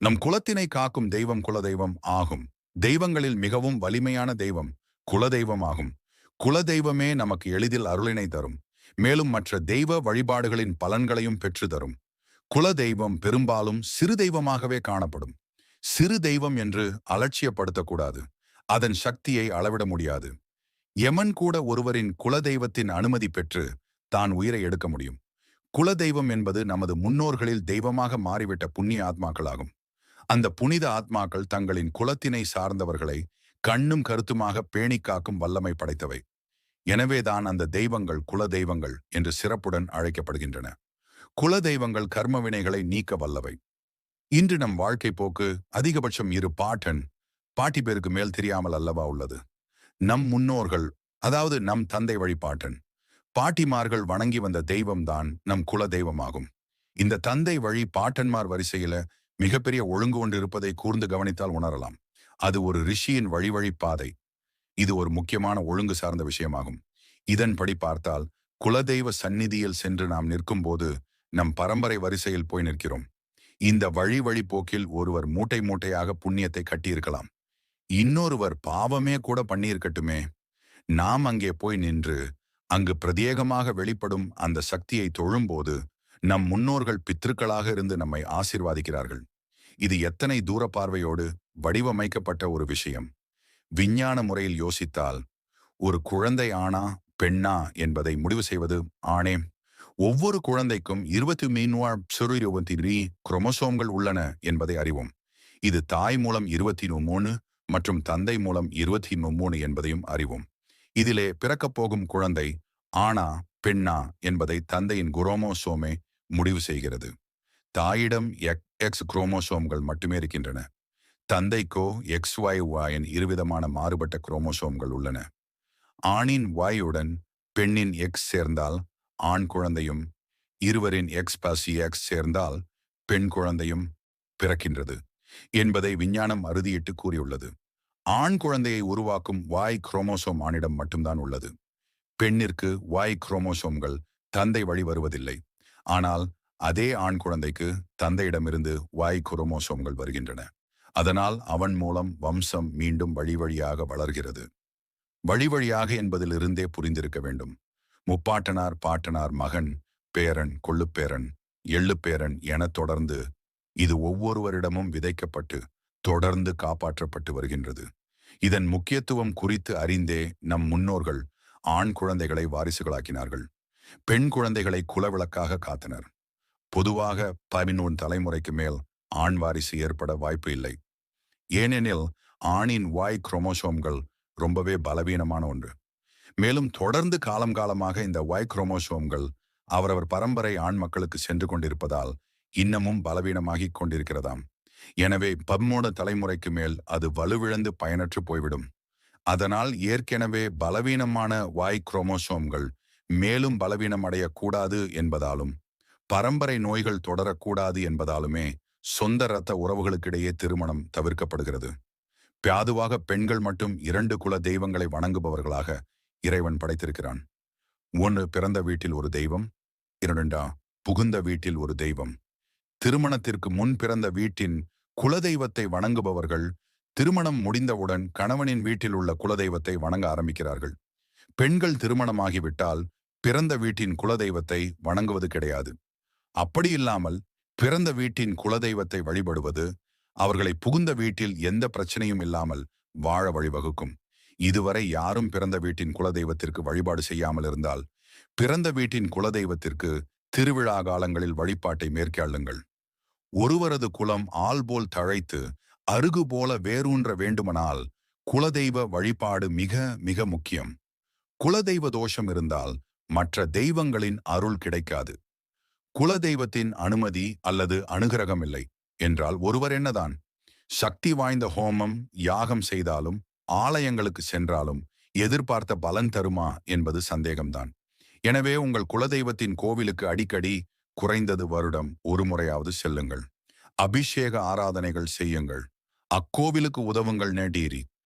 நம் குலத்தினை காக்கும் தெய்வம் குலதெய்வம் ஆகும். தெய்வங்களில் மிகவும் வலிமையான தெய்வம் குலதெய்வம் ஆகும். குலதெய்வமே நமக்கு எளிதில் அருளினை தரும். மேலும் மற்ற தெய்வ வழிபாடுகளின் பலன்களையும் பெற்று தரும். குல தெய்வம் பெரும்பாலும் சிறு தெய்வமாகவே காணப்படும். சிறு தெய்வம் என்று அலட்சியப்படுத்தக்கூடாது. அதன் சக்தியை அளவிட முடியாது. யமன் கூட ஒருவரின் குலதெய்வத்தின் அனுமதி பெற்று தான் உயிரை எடுக்க முடியும். குலதெய்வம் என்பது நமது முன்னோர்களில் தெய்வமாக மாறிவிட்ட புண்ணிய ஆத்மாக்களாகும். அந்த புனித ஆத்மாக்கள் தங்களின் குலத்தினை சார்ந்தவர்களை கண்ணும் கருத்துமாக பேணி காக்கும் வல்லமை படைத்தவை. எனவேதான் அந்த தெய்வங்கள் குல தெய்வங்கள் என்று சிறப்புடன் அழைக்கப்படுகின்றன. குல தெய்வங்கள் கர்ம வினைகளை நீக்க வல்லவை. இன்று நம் வாழ்க்கை போக்கு அதிகபட்சம் இரு பாட்டன் பாட்டி பேருக்கு மேல் தெரியாமல் அல்லவா உள்ளது? நம் முன்னோர்கள் அதாவது நம் தந்தை வழி பாட்டன் பாட்டிமார்கள் வணங்கி வந்த தெய்வம்தான் நம் குல தெய்வமாகும் இந்த தந்தை வழி பாட்டன்மார் வரிசையில மிகப்பெரிய ஒழுங்கு ஒன்று இருப்பதை கூர்ந்து கவனித்தால் உணரலாம். அது ஒரு ரிஷியின் வழிவழி பாதை. இது ஒரு முக்கியமான ஒழுங்கு சார்ந்த விஷயமாகும். இதன்படி பார்த்தால் குலதெய்வ சந்நிதியில் சென்று நாம் நிற்கும் போது நம் பரம்பரை வரிசையில் போய் நிற்கிறோம். இந்த வழி வழி போக்கில் ஒருவர் மூட்டை மூட்டையாக புண்ணியத்தை கட்டியிருக்கலாம். இன்னொருவர் பாவமே கூட பண்ணியிருக்கட்டுமே. நாம் அங்கே போய் நின்று அங்கு பிரத்யேகமாக வெளிப்படும் அந்த சக்தியை தொழும்போது நம் முன்னோர்கள் பித்திருக்களாக இருந்து நம்மை ஆசிர்வாதிக்கிறார்கள். இது எத்தனை தூர பார்வையோடு வடிவமைக்கப்பட்ட ஒரு விஷயம். விஞ்ஞான முறையில் யோசித்தால் ஒரு குழந்தை ஆணா பெண்ணா என்பதை முடிவு செய்வது ஆணே. ஒவ்வொரு குழந்தைக்கும் இருபத்தி மீன்வா இருபத்தி குரோமோசோம்கள் உள்ளன என்பதை அறிவோம். இது தாய் மூலம் இருபத்தி மூணு மற்றும் தந்தை மூலம் இருபத்தி மூணு என்பதையும் அறிவோம். இதிலே பிறக்கப் போகும் குழந்தை ஆணா பெண்ணா என்பதை தந்தையின் குரோமோசோமே முடிவு செய்கிறது. தாயிடம் எக்ஸ் குரோமோசோம்கள் மட்டுமே இருக்கின்றன. தந்தைக்கோ எக்ஸ் ஒய் வாயின் இருவிதமான மாறுபட்ட குரோமோசோம்கள் உள்ளன. ஆணின் வாயுடன் பெண்ணின் எக்ஸ் சேர்ந்தால் ஆண் குழந்தையும் இருவரின் எக்ஸ் பசி எக்ஸ் சேர்ந்தால் பெண் குழந்தையும் பிறக்கின்றது என்பதை விஞ்ஞானம் அறுதியிட்டு கூறியுள்ளது. ஆண் குழந்தையை உருவாக்கும் வாய் குரோமோசோம் ஆணிடம் மட்டும்தான் உள்ளது. பெண்ணிற்கு வாய் குரோமோசோம்கள் தந்தை வழி வருவதில்லை. ஆனால் அதே ஆண் குழந்தைக்கு தந்தையிடமிருந்து வாய் குரோமோசோம்கள் வருகின்றன. அதனால் அவன் மூலம் வம்சம் மீண்டும் வழி வழியாக வளர்கிறது. வழி வழியாக என்பதிலிருந்தே புரிந்திருக்க வேண்டும். முப்பாட்டனார் பாட்டனார் மகன் பேரன் கொள்ளுப்பேரன் எள்ளுப்பேரன் என தொடர்ந்து இது ஒவ்வொருவரிடமும் விதைக்கப்பட்டு தொடர்ந்து காப்பாற்றப்பட்டு வருகின்றது. இதன் முக்கியத்துவம் குறித்து அறிந்தே நம் முன்னோர்கள் ஆண் குழந்தைகளை வாரிசுகளாக்கினார்கள். பெண் குழந்தைகளை குலவிளக்காக காத்தனர். பொதுவாக பதினொன்று தலைமுறைக்கு மேல் ஆண் வாரிசு ஏற்பட வாய்ப்பு இல்லை. ஏனெனில் ஆணின் வாய் குரோமோசோம்கள் ரொம்பவே பலவீனமான ஒன்று. மேலும் தொடர்ந்து காலம் காலமாக இந்த வாய் குரோமோசோம்கள் அவரவர் பரம்பரை ஆண் மக்களுக்கு சென்று கொண்டிருப்பதால் இன்னமும் பலவீனமாகிக் கொண்டிருக்கிறதாம். எனவே பம்மோட தலைமுறைக்கு மேல் அது வலுவிழந்து பயனற்று போய்விடும். அதனால் ஏற்கனவே பலவீனமான வாய் குரோமோசோம்கள் மேலும் பலவீனம் அடையக்கூடாது என்பதாலும் பரம்பரை நோய்கள் தொடரக்கூடாது என்பதாலுமே சொந்த இரத்த உறவுகளுக்கிடையே திருமணம் தவிர்க்கப்படுகிறது. பியாதுவாக பெண்கள் மட்டும் இரண்டு குல தெய்வங்களை வணங்குபவர்களாக இறைவன் படைத்திருக்கிறான். ஒன்று பிறந்த வீட்டில் ஒரு தெய்வம் இரண்டா புகுந்த வீட்டில் ஒரு தெய்வம். திருமணத்திற்கு முன் பிறந்த வீட்டின் குலதெய்வத்தை வணங்குபவர்கள் திருமணம் முடிந்தவுடன் கணவனின் வீட்டில் உள்ள குலதெய்வத்தை வணங்க ஆரம்பிக்கிறார்கள். பெண்கள் திருமணமாகிவிட்டால் பிறந்த வீட்டின் குலதெய்வத்தை வணங்குவது கிடையாது. அப்படி இல்லாமல் பிறந்த வீட்டின் குலதெய்வத்தை வழிபடுவது அவர்களை புகுந்த வீட்டில் எந்த பிரச்சனையும் இல்லாமல் வாழ வழிவகுக்கும். இதுவரை யாரும் பிறந்த வீட்டின் குலதெய்வத்திற்கு வழிபாடு செய்யாமல் இருந்தால் பிறந்த வீட்டின் குலதெய்வத்திற்கு திருவிழா காலங்களில் வழிபாட்டை மேற்கொள்ளுங்கள். ஒருவரது குலம் ஆள் போல் தழைத்து அருகு போல வேரூன்ற வேண்டுமானால் குலதெய்வ வழிபாடு மிக மிக முக்கியம். குலதெய்வ தோஷம் இருந்தால் மற்ற தெய்வங்களின் அருள் கிடைக்காது. குலதெய்வத்தின் அனுமதி அல்லது அனுகிரகம் இல்லை என்றால் ஒருவர் என்னதான்? சக்தி வாய்ந்த ஹோமம் யாகம் செய்தாலும் ஆலயங்களுக்கு சென்றாலும் எதிர்பார்த்த பலன் தருமா என்பது சந்தேகம்தான். எனவே உங்கள் குலதெய்வத்தின் கோவிலுக்கு அடிக்கடி குறைந்தது வருடம் ஒரு முறையாவது செல்லுங்கள். அபிஷேக ஆராதனைகள் செய்யுங்கள். அக்கோவிலுக்கு உதவுங்கள் நேடீரி